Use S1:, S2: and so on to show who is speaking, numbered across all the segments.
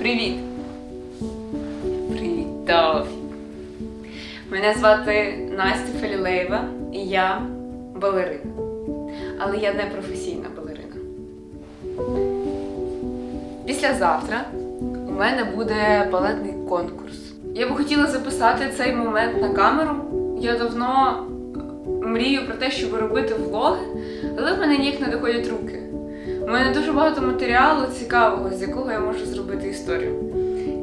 S1: Привіт! Привіт! Мене звати Настя Фелілеєва і я балерина. Але я не професійна балерина. Післязавтра у мене буде балетний конкурс. Я би хотіла записати цей момент на камеру. Я давно мрію про те, щоб робити влоги, але в мене ніяк не доходять руки. У мене дуже багато матеріалу цікавого, з якого я можу зробити історію.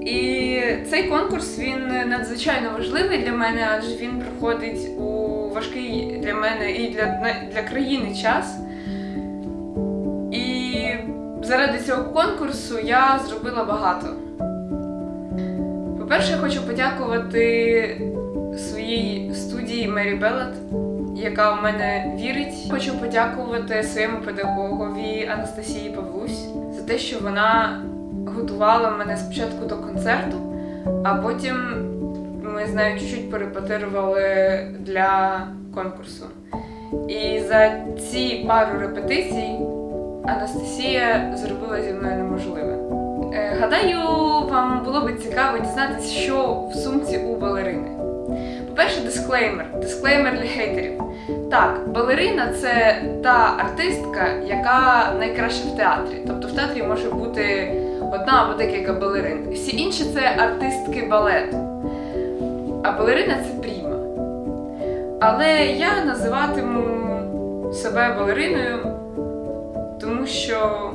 S1: І цей конкурс він надзвичайно важливий для мене, адже він проходить у важкий для мене і для, для країни час. І заради цього конкурсу я зробила багато. По-перше, я хочу подякувати своїй студії Мері Беллет, яка в мене вірить. Хочу подякувати своєму педагогові Анастасії Павлусь за те, що вона готувала мене спочатку до концерту, а потім ми з нею чуть-чуть перепетирували для конкурсу. І за ці пару репетицій Анастасія зробила зі мною неможливе. Е, Гадаю, вам було би цікаво дізнатися, що в сумці у балерини. По-перше, дисклеймер. Дисклеймер для хейтерів. Так, балерина це та артистка, яка найкраща в театрі. Тобто в театрі може бути одна або декілька балерин. Всі інші це артистки балету. А балерина це пріма. Але я називатиму себе балериною, тому що.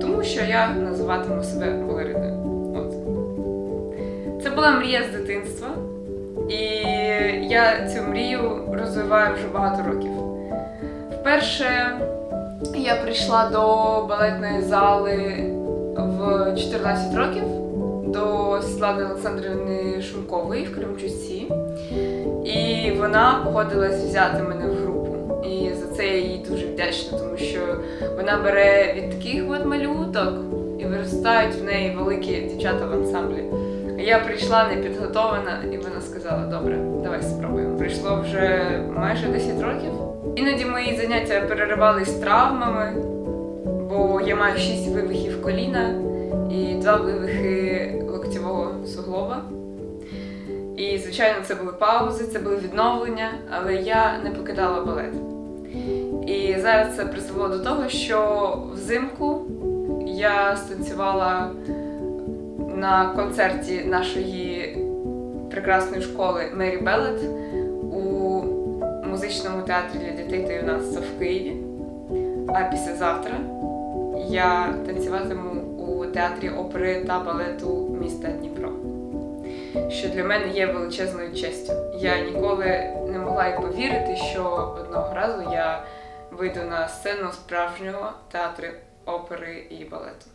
S1: Тому що я називатиму себе балериною. Це була мрія з дитинства, і я цю мрію розвиваю вже багато років. Вперше я прийшла до балетної зали в 14 років до Світлани Олександрівни Шумкової в Кримчуці. І вона погодилась взяти мене в групу. І за це я їй дуже вдячна, тому що вона бере від таких от малюток і виростають в неї великі дівчата в ансамблі. Я прийшла непідготована, і вона сказала: добре, давай спробуємо. Прийшло вже майже 10 років. Іноді мої заняття переривались травмами, бо я маю 6 вивихів коліна і 2 вивихи локтєвого суглоба. І, звичайно, це були паузи, це були відновлення, але я не покидала балет. І зараз це призвело до того, що взимку я станцювала на концерті нашої прекрасної школи Мері Беллет у музичному театрі для дітей та юнацтва в Києві. А післязавтра я танцюватиму у театрі опери та балету міста Дніпро, що для мене є величезною честю. Я ніколи не могла й повірити, що одного разу я вийду на сцену справжнього театру опери і балету.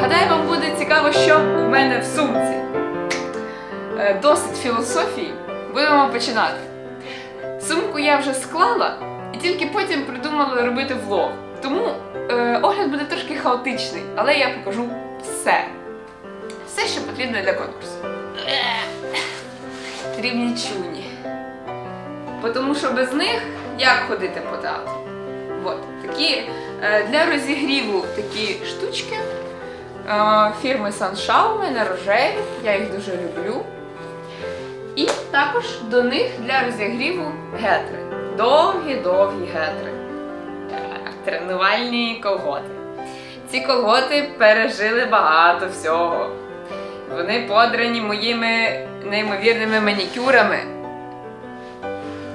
S1: Гадаю, вам буде цікаво, що у мене в сумці. Е, Досить філософії. Будемо починати. Сумку я вже склала і тільки потім придумала робити влог. Тому е, огляд буде трошки хаотичний, але я покажу все. Все, що потрібно для конкурсу. Рівні чуні. Тому що без них як ходити по театру? От, такі е, для розігріву такі штучки фірми у мене рожеві, я їх дуже люблю. І також до них для розігріву гетри. Довгі-довгі гетри. Тренувальні колготи. Ці колготи пережили багато всього. Вони подрані моїми неймовірними манікюрами.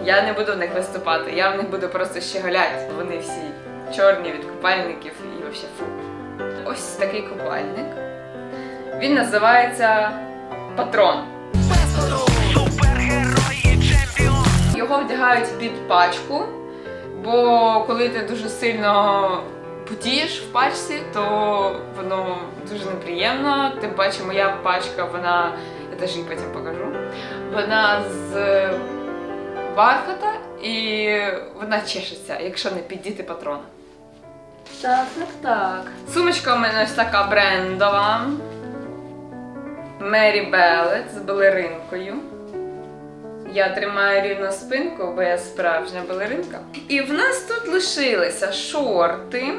S1: Я не буду в них виступати, я в них буду просто щеголяти. Вони всі чорні від купальників і взагалі фу. Ось такий купальник. Він називається Патрон. Його вдягають під пачку, бо коли ти дуже сильно потієш в пачці, то воно дуже неприємно. Тим паче моя пачка, вона, я теж її потім покажу. Вона з бархата і вона чешеться, якщо не піддіти патрона. Так, так, так. Сумочка у мене ось така брендова. Мері Белет з балеринкою. Я тримаю рівно спинку, бо я справжня балеринка. І в нас тут лишилися шорти,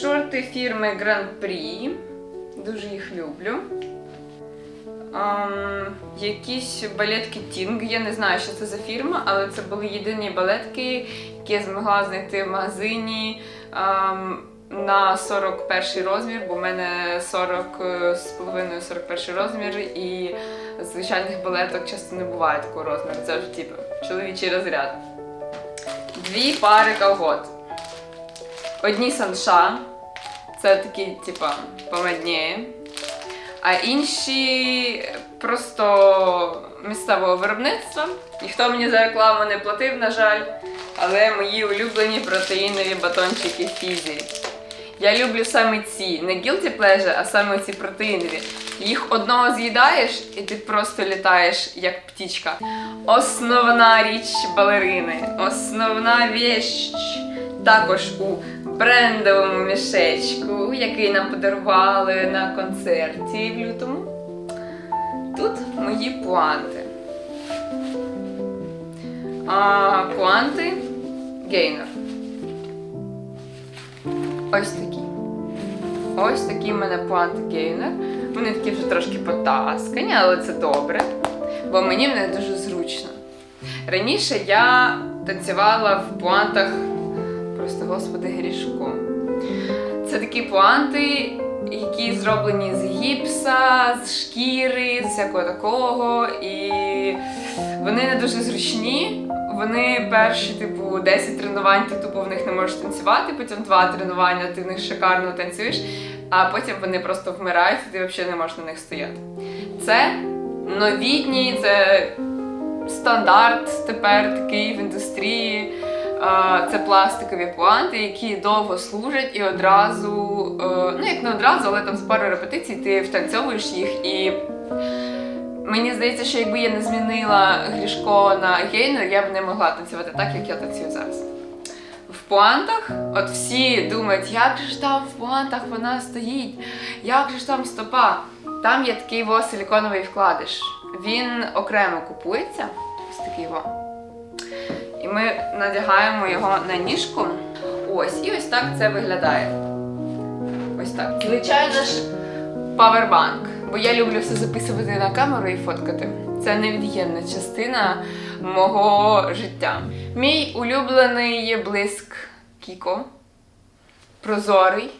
S1: Шорти фірми Grand Prix. Дуже їх люблю. Ам, якісь балетки Тінг. Я не знаю, що це за фірма, але це були єдині балетки, які я змогла знайти в магазині на 41 розмір, бо в мене 40 е, з половиною 41 розмір, і звичайних балеток часто не буває такого розміру. Це вже типу чоловічий розряд. Дві пари колгот. Одні санша, це такі, типа, помадніє. А інші просто місцевого виробництва. Ніхто мені за рекламу не платив, на жаль. Але мої улюблені протеїнові батончики Фізі. Я люблю саме ці, не guilty pleasure, а саме ці протеїнові. Їх одного з'їдаєш, і ти просто літаєш як птічка. Основна річ балерини, основна віщ. Також у брендовому мішечку, який нам подарували на концерті в лютому. Тут мої пуанти. А, пуанти гейнер. Ось такі. Ось такі в мене пуанти гейнер. Вони такі вже трошки потаскані, але це добре, бо мені в них дуже зручно. Раніше я танцювала в пуантах просто господи грішком. Це такі пуанти, які зроблені з гіпса, з шкіри, з всякого такого. І вони не дуже зручні. Вони перші, типу, 10 тренувань, ти тупо в них не можеш танцювати, потім два тренування, ти в них шикарно танцюєш, а потім вони просто вмирають, і ти взагалі не можеш на них стояти. Це новітні, це стандарт тепер такий в індустрії. Це пластикові пуанти, які довго служать і одразу, е, ну як не одразу, але там з пару репетицій ти втанцьовуєш їх. І мені здається, що якби я не змінила грішко на гейнер, я б не могла танцювати так, як я танцюю зараз. В пуантах, от всі думають, як же ж там в пуантах вона стоїть, як же ж там стопа. Там є такий во силіконовий вкладиш. Він окремо купується. Ось такий во. Ми надягаємо його на ніжку. Ось, і ось так це виглядає. Ось так. Звичайно ж, павербанк. Бо я люблю все записувати на камеру і фоткати. Це невід'ємна частина мого життя. Мій улюблений є блиск Кіко. Прозорий,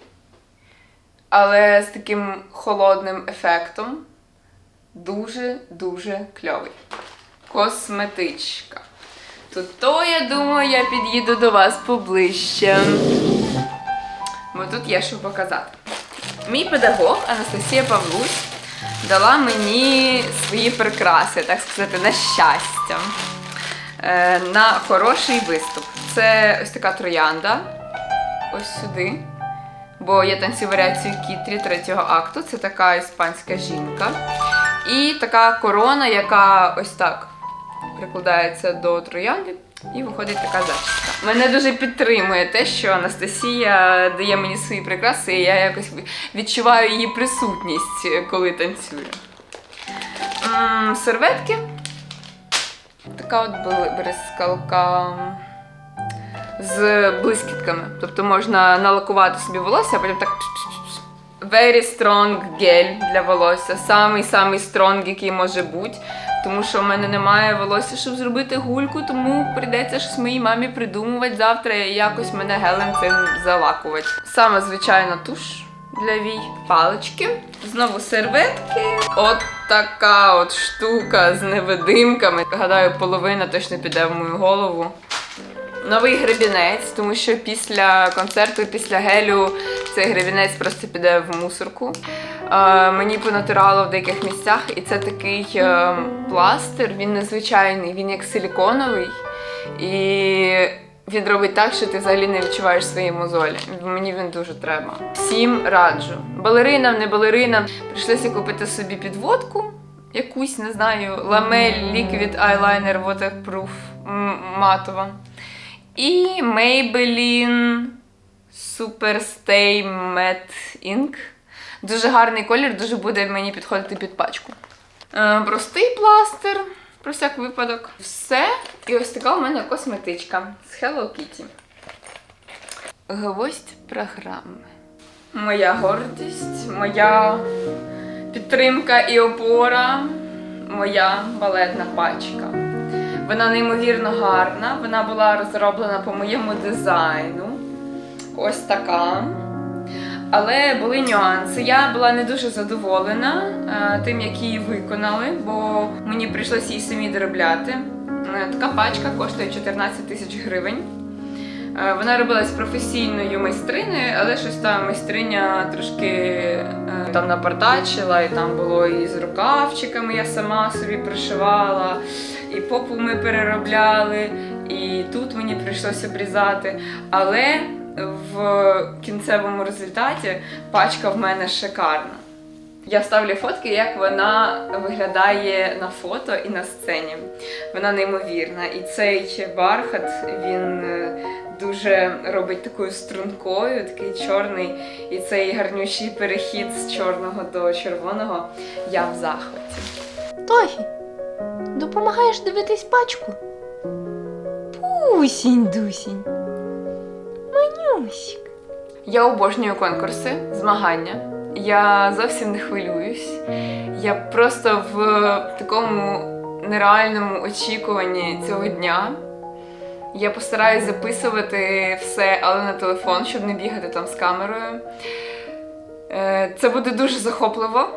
S1: але з таким холодним ефектом. Дуже-дуже кльовий. Косметичка. Тут то, я думаю, я під'їду до вас поближче. Бо тут є що показати. Мій педагог Анастасія Павлусь дала мені свої прикраси, так сказати, на щастя. е, На хороший виступ. Це ось така троянда. Ось сюди. Бо я танцюю варіацію Кітрі третього акту. Це така іспанська жінка. І така корона, яка ось так прикладається до троянди, і виходить така зачіска. Мене дуже підтримує те, що Анастасія дає мені свої прикраси, і я якось відчуваю її присутність, коли танцюю. Серветки. Така от бризкалка з блискітками. Тобто можна налакувати собі волосся, а потім так. Very strong гель для волосся. Самий самий strong, який може бути. Тому що в мене немає волосся, щоб зробити гульку, тому прийдеться щось моїй мамі придумувати завтра і якось мене гелем цим залакувати. Саме звичайна туш для вій, палички, знову серветки. От така от штука з невидимками. Гадаю, половина точно піде в мою голову. Новий гребінець, тому що після концерту, після гелю цей гребінець просто піде в мусорку. Е, мені понатирало в деяких місцях, і це такий е, пластир, він незвичайний, він як силіконовий. І він робить так, що ти взагалі не відчуваєш свої мозолі. Мені він дуже треба. Всім раджу. Балеринам, не балеринам. Прийшлося купити собі підводку. Якусь, не знаю, ламель Liquid Eyeliner Waterproof матова. І Maybelline Superstay Matte Ink. Дуже гарний колір, дуже буде мені підходити під пачку. Е, простий пластир, про всяк випадок. Все. І ось така у мене косметичка з Hello Kitty. Гвоздь програми. Моя гордість, моя підтримка і опора, моя балетна пачка. Вона неймовірно гарна, вона була розроблена по моєму дизайну. Ось така. Але були нюанси. Я була не дуже задоволена е, тим, як її виконали, бо мені прийшлося її самі доробляти. Е, Така пачка коштує 14 тисяч гривень. Е, Вона робилась професійною майстриною, але щось там майстриня трошки там напартачила, і там було і з рукавчиками я сама собі пришивала, і попу ми переробляли, і тут мені прийшлося обрізати. Але в кінцевому результаті пачка в мене шикарна. Я ставлю фотки, як вона виглядає на фото і на сцені. Вона неймовірна. І цей бархат він е, дуже робить такою стрункою, такий чорний. І цей гарнющий перехід з чорного до червоного. Я в захваті.
S2: Тофі, допомагаєш дивитись пачку? Пусінь, дусінь. Манюсік.
S1: Я обожнюю конкурси, змагання. Я зовсім не хвилююсь. Я просто в такому нереальному очікуванні цього дня. Я постараюсь записувати все, але на телефон, щоб не бігати там з камерою. Е, Це буде дуже захопливо.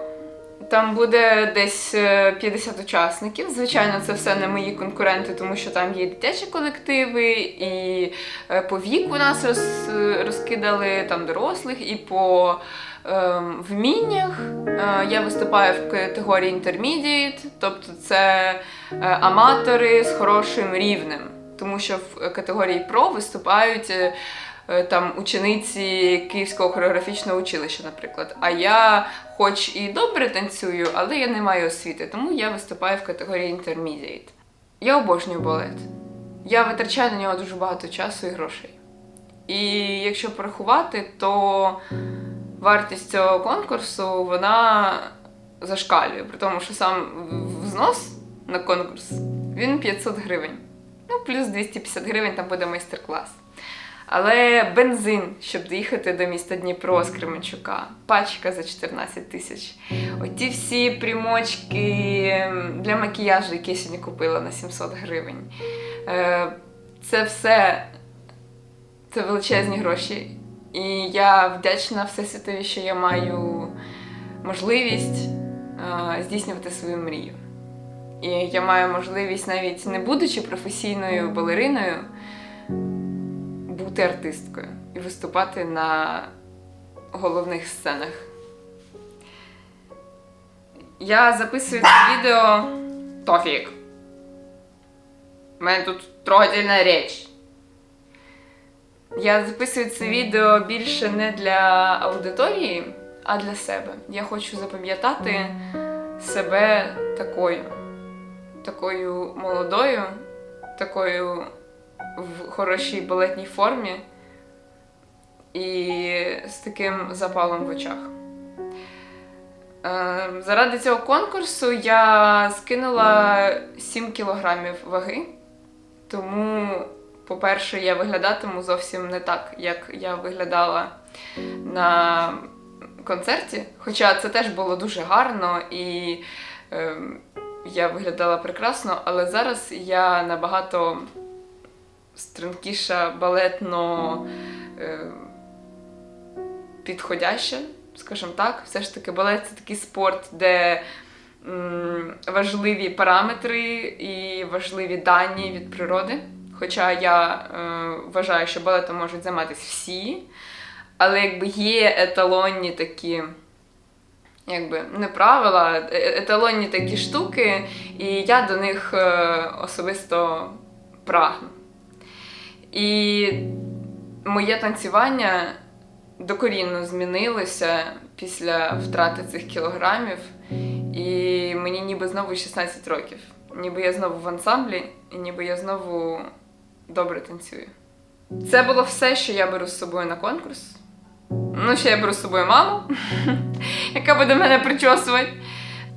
S1: Там буде десь е, 50 учасників. Звичайно, це все не мої конкуренти, тому що там є дитячі колективи, і е, по віку нас роз, розкидали там дорослих, і по ем, вміннях. Е, Я виступаю в категорії Intermediate, тобто це е, аматори з хорошим рівнем. Тому що в категорії Про виступають е, е, там учениці Київського хореографічного училища, наприклад. А я, хоч і добре танцюю, але я не маю освіти, тому я виступаю в категорії Intermediate. Я обожнюю балет. Я витрачаю на нього дуже багато часу і грошей. І якщо порахувати, то вартість цього конкурсу вона зашкалює, при тому, що сам взнос на конкурс він 500 гривень. Ну, плюс 250 гривень там буде майстер-клас. Але бензин, щоб доїхати до міста Дніпро з Кременчука, пачка за 14 тисяч. Оті всі примочки для макіяжу, які я сьогодні купила на 700 гривень. Е, Це все це величезні гроші. І я вдячна Всесвітові, що я маю можливість е, здійснювати свою мрію. І я маю можливість, навіть не будучи професійною балериною, бути артисткою і виступати на головних сценах. Я записую це відео Тофік. У мене тут трогательна річ. Я записую це відео більше не для аудиторії, а для себе. Я хочу запам'ятати себе такою такою молодою, такою в хорошій балетній формі і з таким запалом в очах. Е, Заради цього конкурсу я скинула 7 кілограмів ваги, тому, по-перше, я виглядатиму зовсім не так, як я виглядала на концерті. Хоча це теж було дуже гарно і. ем, я виглядала прекрасно, але зараз я набагато стрункіша, балетно е, підходяща, скажімо так. Все ж таки, балет це такий спорт, де важливі параметри і важливі дані від природи. Хоча я е, вважаю, що балетом можуть займатися всі, але якби є еталонні такі якби не правила, е- еталонні такі штуки, і я до них особисто прагну. І моє танцювання докорінно змінилося після втрати цих кілограмів, і мені ніби знову 16 років. Ніби я знову в ансамблі, і ніби я знову добре танцюю. Це було все, що я беру з собою на конкурс. Ну, ще я беру з собою маму, яка буде мене причосувати.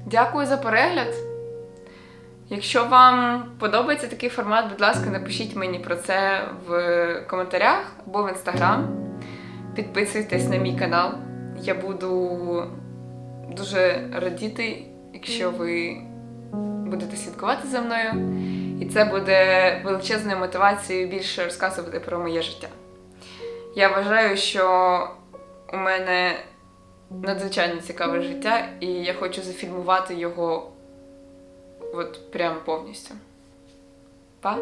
S1: Дякую за перегляд. Якщо вам подобається такий формат, будь ласка, напишіть мені про це в коментарях або в інстаграм. Підписуйтесь на мій канал. Я буду дуже радіти, якщо ви будете слідкувати за мною. І це буде величезною мотивацією більше розказувати про моє життя. Я вважаю, що у мене надзвичайно цікаве життя, і я хочу зафільмувати його от прям повністю. Па!